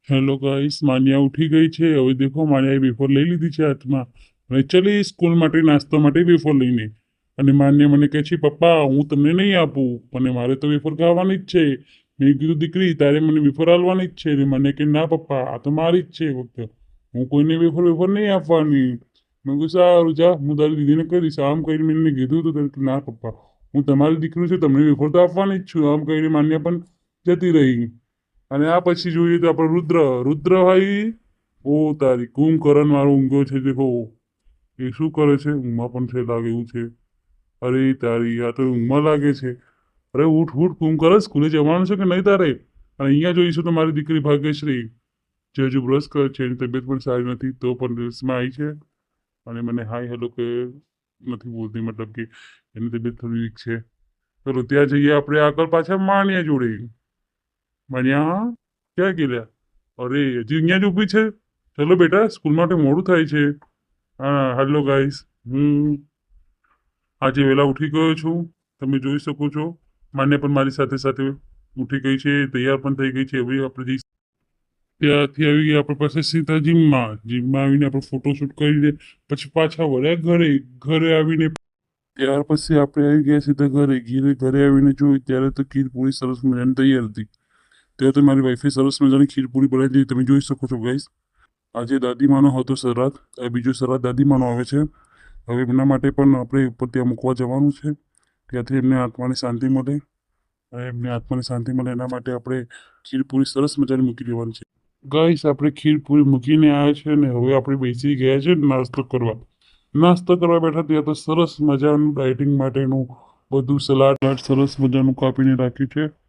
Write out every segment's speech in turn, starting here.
Hello guys માન્યા ઉઠી ગઈ છે. હવે દેખો, માન્યાએ વેફર લઈ લીધી છે હાથમાં. અને ચલી સ્કૂલ માટે, નાસ્તા માટે વેફર લઈને. અને માન્ય મને કહે છે, પપ્પા, હું તમને નહીં આપું અને મારે તો વેફર ખાવાની જ છે. મેં કીધું, દીકરી, તારે મને વેફર આલવાની જ છે. મને કે, ના પપ્પા, આ તો મારી જ છે ફક્ત હું કોઈને વેફર વેફર નહીં આપવાની. મેં કહું સારું, જા. હું તારી દીદીને કરીશ આમ કહીને મેં એને કીધું હતું કે, ના પપ્પા, હું તમારી દીકરી છું, તમને વેફર તો આપવાની જ છું. આમ કહીને માન્ય પણ જતી રહી. અને આ પછી જોઈએ તો આપણે રુદ્ર. રુદ્ર ભાઈ ઓ તારી કુંભકરણ વાળો ઊંઘો છે દેખો એ શું કરે છે? ઊંઘમાં પણ છે, લાગે એવું છે. અરે તારી, આ તો ઊંઘમાં લાગે છે. અરે ઉઠ ઉઠ કુંભકર સ્કૂલે જવાનું છે કે નહીં તારે? અને અહીંયા જોઈશું તો મારી દીકરી ભાગ્યશ્રી. જે હજુ બ્રશ કરે છે, એની તબિયત પણ સારી નથી, તો પણ રીલ્સમાં આવી છે. અને મને હાય, હેલો કે નથી બોલતી, મતલબ કે એની તબિયત થોડી વીક છે. ચલો, ત્યાં જઈએ આપણે આગળ પાછા, માણ્યા જોડે. માણ્યા ક્યાં ગયેલા? અરે, હજી અહીંયા જ ઊભી છે. ચલો બેટા, સ્કૂલ માટે મોડું થાય છે. હા હેલો ગાઈસ હું આજે વહેલા ઉઠી ગયો છું. તમે જોઈ શકો છો માન્ય પણ મારી સાથે સાથે ઉઠી ગઈ છે, તૈયાર પણ થઈ ગઈ છે. હવે આપણે જઈ ત્યાંથી આવી ગયા આપણે પાસે સીધા જીમમાં. જીમમાં આવીને આપણે ફોટોશૂટ કરીને પછી પાછા વળ્યા ઘરે. ઘરે આવીને ત્યાર પછી આપણે આવી ગયા સીધા ઘરે. ઘીરે ઘરે આવીને જોયું, ત્યારે તો ખીર પૂરી સરસ મજાની તૈયાર હતી. ત્યારે તો મારી વાઈફે સરસ મજાની ખીરપૂરી બનાવી દીધી. તમે જોઈ શકો છો ગાઈસ આજે દાદીમાનો હતો શ્રાદ્ધ આ બીજો શ્રાદ્ધ દાદીમાનો આવે છે. હવે એમના માટે પણ આપણે ઉપર ત્યાં મૂકવા જવાનું છે. ત્યાંથી એમને આત્માને શાંતિ મળે અને એમને આત્માને શાંતિ મળે એના માટે આપણે ખીર પૂરી સરસ મજાની મૂકી દેવાની છે. ગાઈસ આપણે ખીર પૂરી મૂકીને આવ્યા છે ને હવે આપણે બેસી ગયા છે નાસ્તો કરવા. નાસ્તો કરવા બેઠા ત્યાં તો સરસ મજાનું ડાયટિંગ માટેનું બધું સલાડ સરસ મજાનું કાપીને રાખ્યું છે.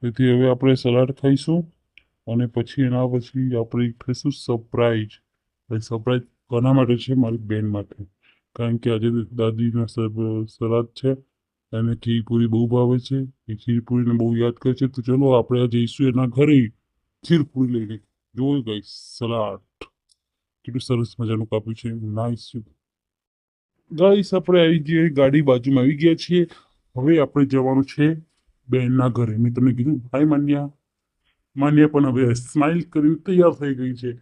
તેથી હવે આપણે સલાડ ખાઈશું અને પછી એના પછી આપણે ખાઈશું સરપ્રાઈઝ સરપ્રાઈઝ કોના માટે છે? મારી બેન માટે. કારણ કે આજે દાદીના સ- શ્રાદ્ધ છે એને ખીરપૂરી બહુ ભાવે છે. એ ખીરપૂરીને બહુ યાદ કરે છે. તો ચલો આપણે જઈશું એના ઘરે ખીરપૂરી લઈને. જોઈ ગઈ સલાડ. કેટલું સરસ મજાનું કાપ્યું છે. નાઈસ ગાઈસ આપણે આવી ગઈ ગાડી બાજુમાં આવી ગયા છીએ. હવે આપણે જવાનું છે બેનના ઘરે, મેં તમને કીધું હાય માન્યા. માન્યા પણ હવે સ્માઇલ કરીને તૈયાર થઈ ગઈ છે.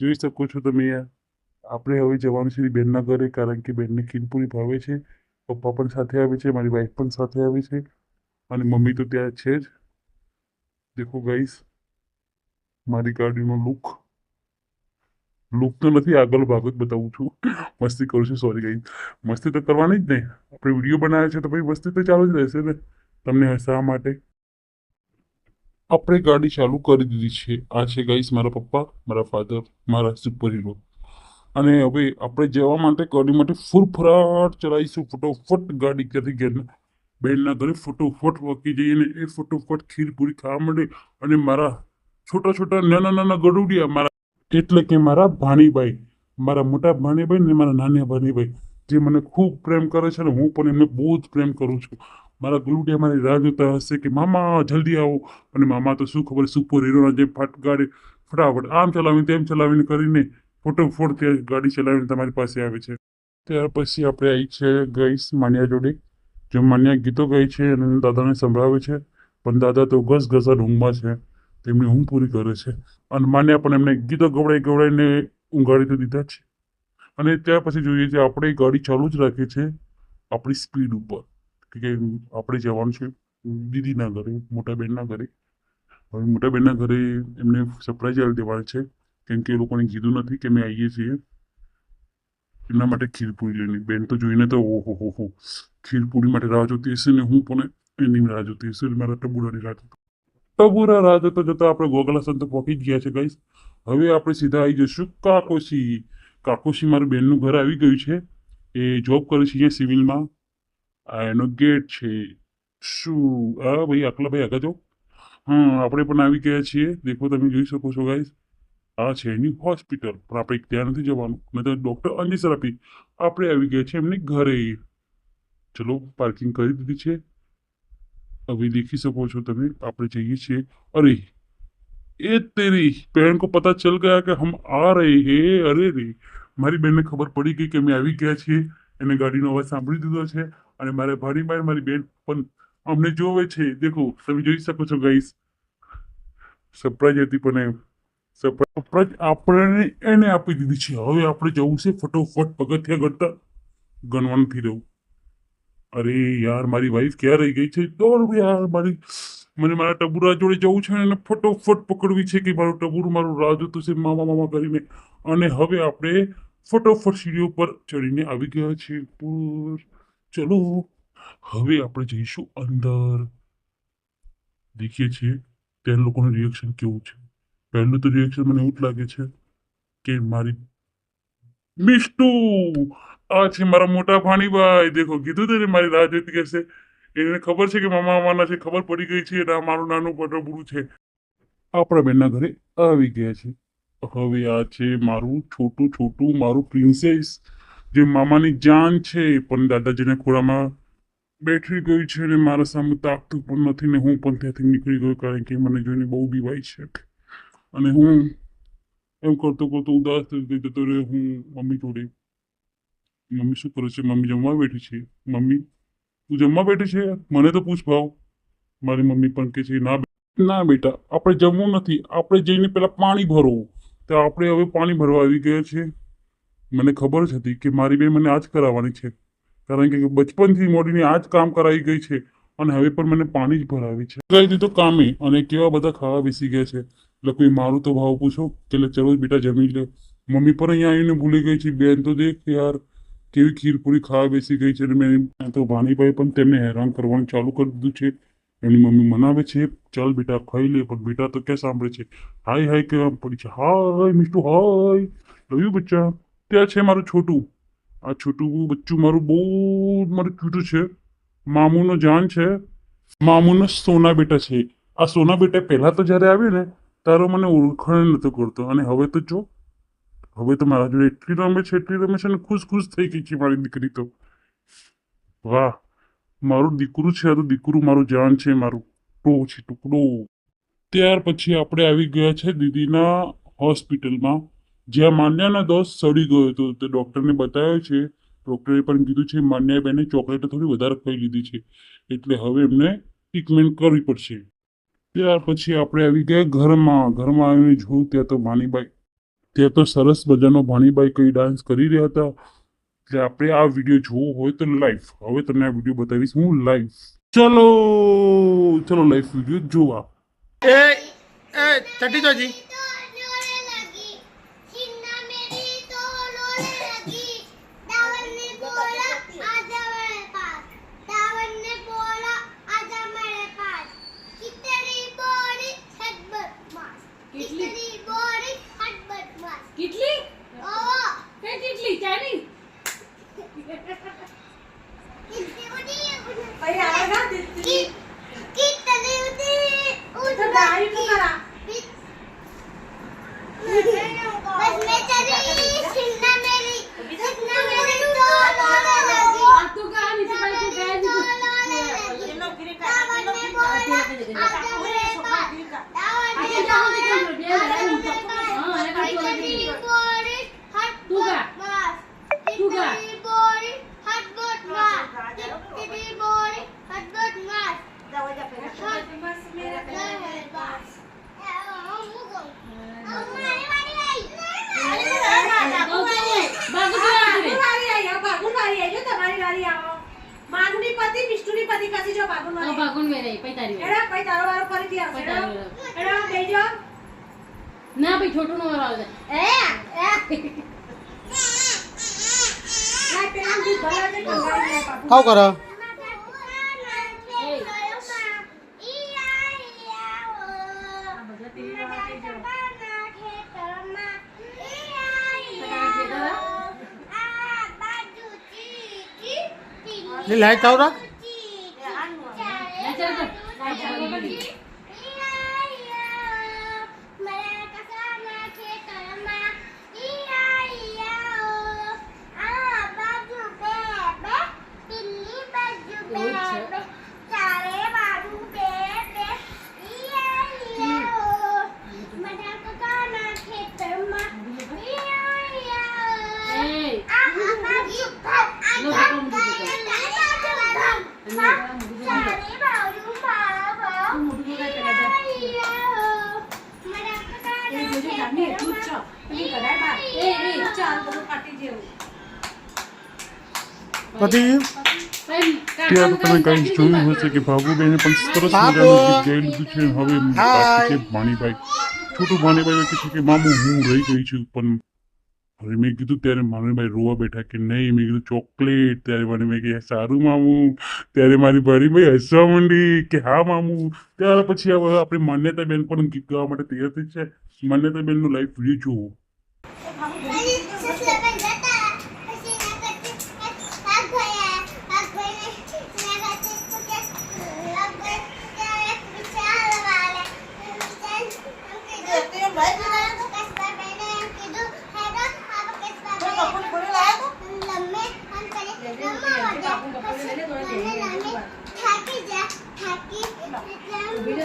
જોઈ શકો છો તમે આપણે હવે જવાનું છે બેનના ઘરે, કારણ કે બેનને ખીરપુરી ભાવે છે. પપ્પા પણ સાથે આવે છે, મારી વાઈફ પણ સાથે આવે છે. અને મમ્મી તો ત્યાં છે જ. દેખો ગાઈસ મારી ગાડીનો લુક લુક તો નથી આગળ ભાગ જ બતાવું છું. મસ્તી કરું છું સોરી ગાઈસ મસ્તી તો કરવાની જ ને. આપણે વીડિયો બનાવ્યો છે તો ભાઈ મસ્તી તો ચાલુ જ રહેશે ને. તમને હસાવવા માટે? આપણે ગાડી ચાલુ કરી દીધી છે. આ છે ગાઈસ મારા પપ્પા, મારા ફાધર મારા સુપર હીરો અને હવે આપણે જવા માટે ગાડી માટે ફૂરફરાટ ચલાવીશું. ફટોફટ ગાડી કરી ઘેરના બેનના ઘરે ફટોફટ વકી જઈએ એ ફટોફટ ખીર ખાવા માંડે. અને મારા છોટા છોટા નાના નાના ગડુડિયા મારા એટલે કે મારા ભાણીભાઈ મારા મોટા ભાણીભાઈ ને મારા નાના ભાણીભાઈ જે મને ખૂબ પ્રેમ કરે છે અને હું પણ એમને બહુ જ પ્રેમ કરું છું. મારા ગુલુડિયા મારી રાહ જોતા હશે કે મામા, જલ્દી આવો. અને મામા તો શું ખબર, સુપર હીરોના જેમ ફટ ગાડી ફટાફટ, આમ ચલાવીને તેમ ચલાવીને કરીને ફોટોફોટ ત્યાં ગાડી ચલાવીને તમારી પાસે આવે છે. ત્યાર પછી આપણે આવી છે ગઈશ માન્યા જોડે. જે માન્યા ગીતો ગાય છે અને દાદાને સંભળાવે છે. પણ દાદા તો ઘસ ઘસા ઊંઘમાં છે. તેમની ઊંઘ પૂરી કરે છે. અને માન્યા પણ એમને ગીતો ગવડાઈ ગવડાઈને ઊંઘાડી તો દીધા છે. અને ત્યાર પછી જોઈએ છે, આપણે ગાડી ચાલુ જ રાખીએ છે આપણી સ્પીડ ઉપર. કે આપણે જવાનું છે, દીદીના ઘરે, મોટા બેનના ઘરે. હવે મોટા બેનના ઘરે એમને સરપ્રાઈઝ આવી દેવાનું છે, કેમ કે એ લોકોને કીધું નથી કે અમે આવીએ છીએ. એમના માટે ખીરપુરી લઈને બેન તો જોઈને તો ઓહો હો હો. ખીરપુરી માટે રાહ જોતી હશે ને હું પણ એની રાહ જોતી હશે મારા ટબુરાની રાહ જોતી. ટબુરા રાહ જોતા જોતા આપણે ગોગલાસન તો પહોંચી ગયા છે ગઈશ હવે આપણે સીધા આવી જઈશું કાકોશી. કાકોશી મારું બેનનું ઘર આવી ગયું છે. એ જોબ કરે છે અહીંયા સિવિલમાં આ એનો ગેટ છે. શું? હા, ભાઈ, આટલા ભાઈ આગળ જો હા, આપણે પણ આવી ગયા છીએ. દેખો, તમે જોઈ શકો છો ગાઈઝ આ છે એની હોસ્પિટલ પણ આપણે ત્યાં નથી જવાનું. નહીં તો ડૉક્ટર અંજી આપી. આપણે આવી ગયા છીએ એમને ઘરે. ચલો પાર્કિંગ કરી દીધી છે. હવે દેખી શકો છો તમે, આપણે જઈએ છીએ. અરે, એ તેરી બહેન કો પતા ચલ ગયા કે હમ આ રહે હે? અરે રે, મારી બહેનને ખબર પડી ગઈ કે મેં આવી ગયા છીએ. એને ગાડીનો અવાજ સાંભળી દીધો છે. અને મારે ભાણીભાઈ મારી બેન પણ અમને જોવે છે. દેખો, તમે જોઈ શકો છો ગાઈસ સરપ્રાઈઝ હતી પણ સરપ્રાઈઝ આપણને એને આપી દીધી છે. હવે આપણે જવું છે ફટોફટ પગથિયા ગણતા. ગણવાનું નથી રહ્યું અરે યાર, મારી વાઈફ ક્યાં રહી ગઈ છે? દોડ યાર, મારી, મને મારા ટબુરા જોડે જવું છે અને ફટોફટ પકડવી છે કે મારું ટબુરું, મારું રાહ જોતું છે મામા મામા કરીને. અને હવે આપણે ફટોફટ સીડીઓ પર ચડીને આવી ગયા છીએ. ઉપર ચલો, હવે આપણે જઈશું અંદર. દેખીએ છીએ ત્યાં લોકોનું રિએક્શન કેવું છે. પહેલું તો રિએક્શન મને એવું જ લાગે છે કે મારી મિસ્ટુ આ છે મારા મોટા ભાણીભાઈ. દેખો, કીધું હતું ને મારી રાહ જોતી કહેશે એને ખબર છે કે મામા મામાના છે, ખબર પડી ગઈ છે અને મારું નાનું પટોબુરું છે. આપણા બેનના ઘરે આવી ગયા છે. હવે આ છે મારું છોટું છોટું, મારું પ્રિન્સેસ જે મામાની જાન છે પણ દાદાજીને ખોળામાં બેઠી ગયું છે અને મારા સામે તાકતું પણ નથી ને હું પણ ત્યાંથી નીકળી ગયો કારણ કે મને જોઈને બહુ બીવાય છે. અને હું એમ કરતો કરતો ઉદાસ થઈ જતો રહ્યો. હું મમ્મી જોડે, મમ્મી શું કરે છે? મમ્મી જમવા બેઠી છે. મમ્મી, તું જમવા બેઠી છે? મને તો પૂછ ભાવ. મારી મમ્મી પણ કે છે, ના ના બેટા, આપણે જમવું નથી. આપણે જઈને પેલા પાણી ભરવું તો આપણે હવે પાણી ભરવા આવી ગયા છે મને ખબર જ હતી કે મારી બે મને આ જ કરાવવાની છે. કારણ કે બચપનથી મોડીને આ જ કામ કરાવી ગઈ છે અને હવે પણ મને પાણી જ ભરાવી છે. ગઈ હતી કામે અને કેવા બધા ખાવા બેસી ગયા છે. એટલે કોઈ મારું તો ભાવ પૂછો કે એટલે ચલો બેટા જમી લે મમ્મી પણ અહીંયા આવીને ભૂલી ગઈ છે. બેન તો દેખ યાર કેવી ખીરપુરી ખાવા બેસી ગઈ છે. અને મેં તો ભાણીભાઈ પણ તેમને હેરાન કરવાનું ચાલુ કરી દીધું છે. એની મમ્મી મનાવે છે, ચાલ બેટા ખાઈ લે, પણ બેટા તો ક્યાં સાંભળે છે? હાય હાય, કહેવા પડી છે. હાય મિસ્ટુ હાય. લવ્યું બચ્ચા. ત્યાં છે મારું છોટું. આ છોટું બચ્ચું મારું બહુ મારું ક્યુટું છે. મામુનો જાન છે. મામુનો સોના બેટા છે. આ સોના બેટા પહેલાં તો જ્યારે આવ્યો ને તારો મને ઓળખાણ નહોતો કરતો. અને હવે તો જો, હવે તો મારા જોડે એટલી રમે છે, એટલી રમે છે અને ખુશ ખુશ થઈ ગઈ છે મારી દીકરી તો. વાહ, મારું દીકરું છે, આ તો દીકરું મારું જાન છે, મારું ટો છે, ટુકડો. ત્યાર પછી આપણે આવી ગયા છે દીદીના હોસ્પિટલમાં. જ્યાં માન્યાના દોસ્ત સડી ગયો હતો, તે ડૉક્ટરને બતાવ્યો છે. ડૉક્ટરે પણ કીધું છે માન્યાબેને ચોકલેટ થોડી વધારે ખાઈ લીધી છે. એટલે હવે એમને ટ્રીટમેન્ટ કરવી પડશે. ત્યાર પછી આપણે આવી ગયા ઘરમાં. ઘરમાં આવીને જોયું, ત્યાં તો ભાણીબાઈ ત્યાં તો સરસ મજાનો ભાણીબાઈ કઈ ડાન્સ કરી રહ્યા હતા. એટલે આપણે આ વીડિયો જોવો હોય તો લાઈવ હવે તમને આ વીડિયો બતાવીશ હું લાઈવ ચલો ચલો લાઈવ વીડિયો જોવા. એ એ ચટી તો પતિ વિષ્ણુની જો ભાગુન જો ભાગુન મે રહી મેરે પૈતારી એડા પછી તારો વારો ફરીથી આવશે. એડા એડા બેજો. ના ભાઈ છોટું નો આવે. ના પેલા જી ભલા છે કંગાળી લે બાપુ. ખાવ કરો. બધા વાળા લાઈટ આવ રાખ ના ચાલ તો એવું છે. ચારે બાજુ બે બે ઈયા ઈયા મજા કાકાના ખેતરમાં ઈયા ઈયા એ આ આ બાજુ આ લો, આ કોણ કીધું? આ બાજુ જોજો જામી એટલું જ છો પેલી કઢાઈ બાર એ, એ. ચાલ બધું ફાટી જેવું ભાઈ, ત્યારે તમે કાંઈ જોયું હશે કે ભાગુબેને પણ સરસ મજાનું ગીત ગાઈ લીધું છે હવે બાકી છે ભાણીભાઈ. છોટું ભાણીભાઈ કહે કે મામું હું રહી ગઈ છું પણ હવે મેં કીધું ત્યારે ભાણીભાઈ રોવા બેઠા કે નહીં. મેં કીધું ચોકલેટ. ત્યારે મને મેં કહે સારું મામું. ત્યારે મારી ભાણીભાઈ હસવા માંડી કે હા મામું. ત્યાર પછી હવે આપણી માન્યતા બેન પણ ગીત ગાવા માટે તૈયાર થઈ છે. માન્યતા બેનનું લાઈવ વીડિયો જુઓ પછી સસલાભાઈ જતા પછી એના કરતી પાક ભર્યા પાક ભરીને એના કરતી તો કે લગ ગઈ ત્યાં એક વિચાર વાળા વિચાર એમ કીધું તે ભાઈ જ લાયા તો? કસબાભાઈને એમ કીધું હેડો આ તો કસબાભાઈ કપૂર ફોડી લાયા તો? લમ્મે આમ કરી લે, લે, લમ્મા લે, બાપુ કપૂર લઈ લે, તો એ પછી લઈ લે, લમ્મે થાકી જા થાકી એટલે આમ ઊભી રહે.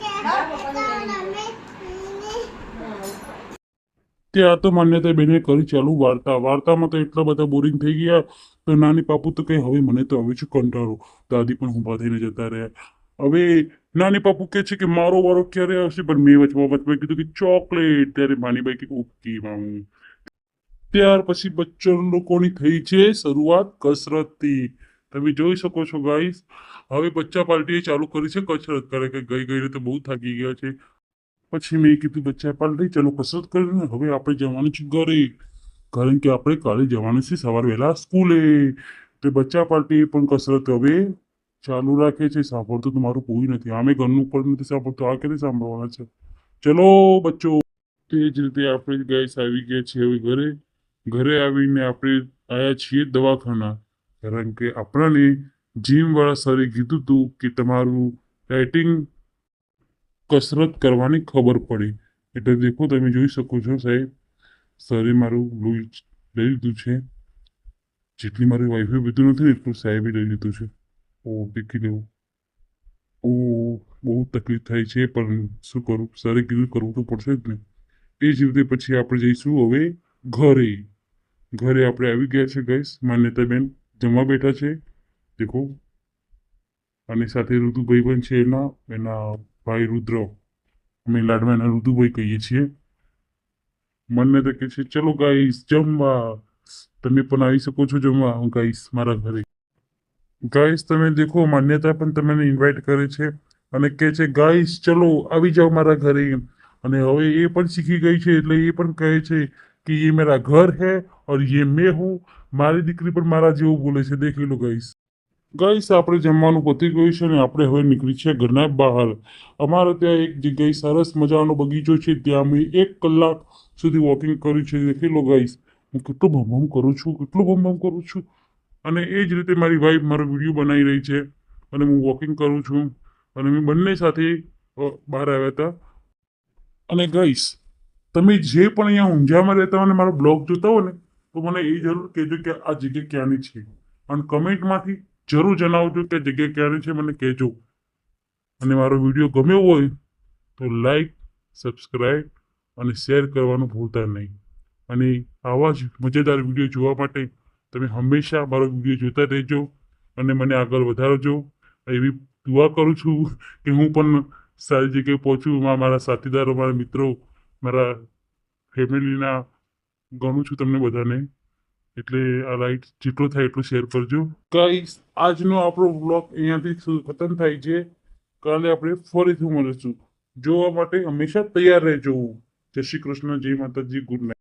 કે હા, એટલે પપ્પાને લઈ લે. લમ્મે ત્યાં તો માન્યતા બેને કરી ચાલુ વાર્તા. વાર્તામાં તો એટલા બધા બોરિંગ થઈ ગયા તો નાની પાપુ તો કહે, હવે મને તો આવે છે કંટાળો. દાદી પણ ઊભા થઈને જતા રહ્યા. હવે નાની પાપુ કહે છે કે, મારો વારો ક્યારે આવશે? પણ મેં વચમાં વચમાં કીધું કે, ચોકલેટ. ત્યારે માનીભાઈ કે, ઓકે મામુ ત્યાર પછી બચ્ચન લોકોની થઈ છે શરૂઆત કસરતથી. તમે જોઈ શકો છો ગાઈસ હવે બચ્ચા પાર્ટીએ ચાલુ કરી છે કસરત. કરે કે ગઈ ગઈ તો બહુ થાકી ગયા છે. પછી મેં કીધું બચ્ચા પાર્ટી ચલો કસરત કરીને હવે આપણે જવાનું છે ઘરે. કારણ કે આપણે કાલે જવાનું છે સવારે વહેલા સ્કૂલે. તે બચ્ચા પાર્ટી પણ કસરત હવે ચાલુ રાખે છે. સાંભળતું તો મારું કોઈ નથી. આમે ઘરનું પણ નથી સાંભળતું. આ ક્યારે સાંભળવાના છે? ચલો બચ્ચો. તે જ રીતે આપણે ગેસ આવી ગયા છીએ હવે ઘરે. ઘરે આવીને આપણે આવ્યા છીએ દવાખાના. કારણ કે આપણાને જીમવાળા સરે કીધું હતું કે તમારું ડાયટિંગ કસરત કરવાની ખબર પડી. એટલે દેખો, તમે જોઈ શકો છો, સાહેબ, સરે મારું લોહી લઈ લીધું છે. જેટલી મારી વાઈફે બધું નથી એટલું સાહેબે લઈ લીધું છે. ઓ દેખી લેવું ઓ બહુ તકલીફ થાય છે, પણ શું કરું? સરે કીધું, કરવું તો પડશે જ ને. એ જ રીતે પછી આપણે જઈશું હવે ઘરે. ઘરે આપણે આવી ગયા છે ગઈશ માન્યતાબેન જમવા બેઠા છે. દેખો. અને સાથે ઋતુભાઈ પણ છે એના એના ભાઈ રુદ્ર અમે લાડવાના રુદુભાઈ કહીએ છીએ. મને તો કહે છે, ચલો ગાઈસ જમવા. તમે પણ આવી શકો છો જમવા હું ગાઈસ મારા ઘરે. ગાઈસ તમે દેખો, માન્યતા પણ તમને ઇન્વાઇટ કરે છે અને કહે છે ગાઈસ ચલો, આવી જાઓ મારા ઘરે. અને હવે એ પણ શીખી ગઈ છે, એટલે એ પણ કહે છે કે, એ મારા ઘર હે, ઓર યે મેં હું. મારી દીકરી પણ મારા જેવું બોલે છે, દેખી લો ગાઈસ ગાઈસ આપણે જમવાનું પતી ગયું છે ને આપણે હવે નીકળી છે ઘરના બહાર. અમારે ત્યાં એક જગ્યાએ સરસ મજાનો બગીચો છે, ત્યાં અમે એક કલાક સુધી વોકિંગ કર્યું છે. દેખી લો ગાઈસ હું કેટલું ભમભમ કરું છું, કેટલું ભમભમ કરું છું. અને એ જ રીતે મારી વાઈફ મારો વીડિયો બનાવી રહી છે અને હું વોકિંગ કરું છું. અને મેં બંને સાથે બહાર આવ્યા હતા. અને ગાઈસ તમે જે પણ અહીંયા ઊંઝામાં રહેતા હોય અને મારો બ્લોગ જોતા હો ને, તો મને એ જરૂર કહેજો કે આ જગ્યા ક્યાંની છે. અને કમેન્ટમાંથી જરૂર જણાવજો કે જગ્યા ક્યારે છે, મને કહેજો. અને મારો વીડિયો ગમ્યો હોય તો લાઈક સબસ્ક્રાઈબ અને શેર કરવાનું ભૂલતા નહીં. અને આવા જ મજેદાર વીડિયો જોવા માટે તમે હંમેશા મારો વીડિયો જોતા રહેજો અને મને આગળ વધારજો. એવી દુઆ કરું છું કે હું પણ સારી જગ્યાએ પહોંચું. મારા સાથીદારો, મારા મિત્રો, મારા ફેમિલીના ગણું છું તમને બધાને. એટલે આ રાઈટ જેટલો થાય એટલું શેર કરજો. ગાઈસ આજનો આપણો બ્લોગ અહીંયાથી ખતમ થાય છે. કાલે આપણે ફરીથી મળીશું. જોવા માટે હંમેશા તૈયાર રહેજો. જય શ્રી કૃષ્ણ, જય માતાજી, ગુડ નાઇટ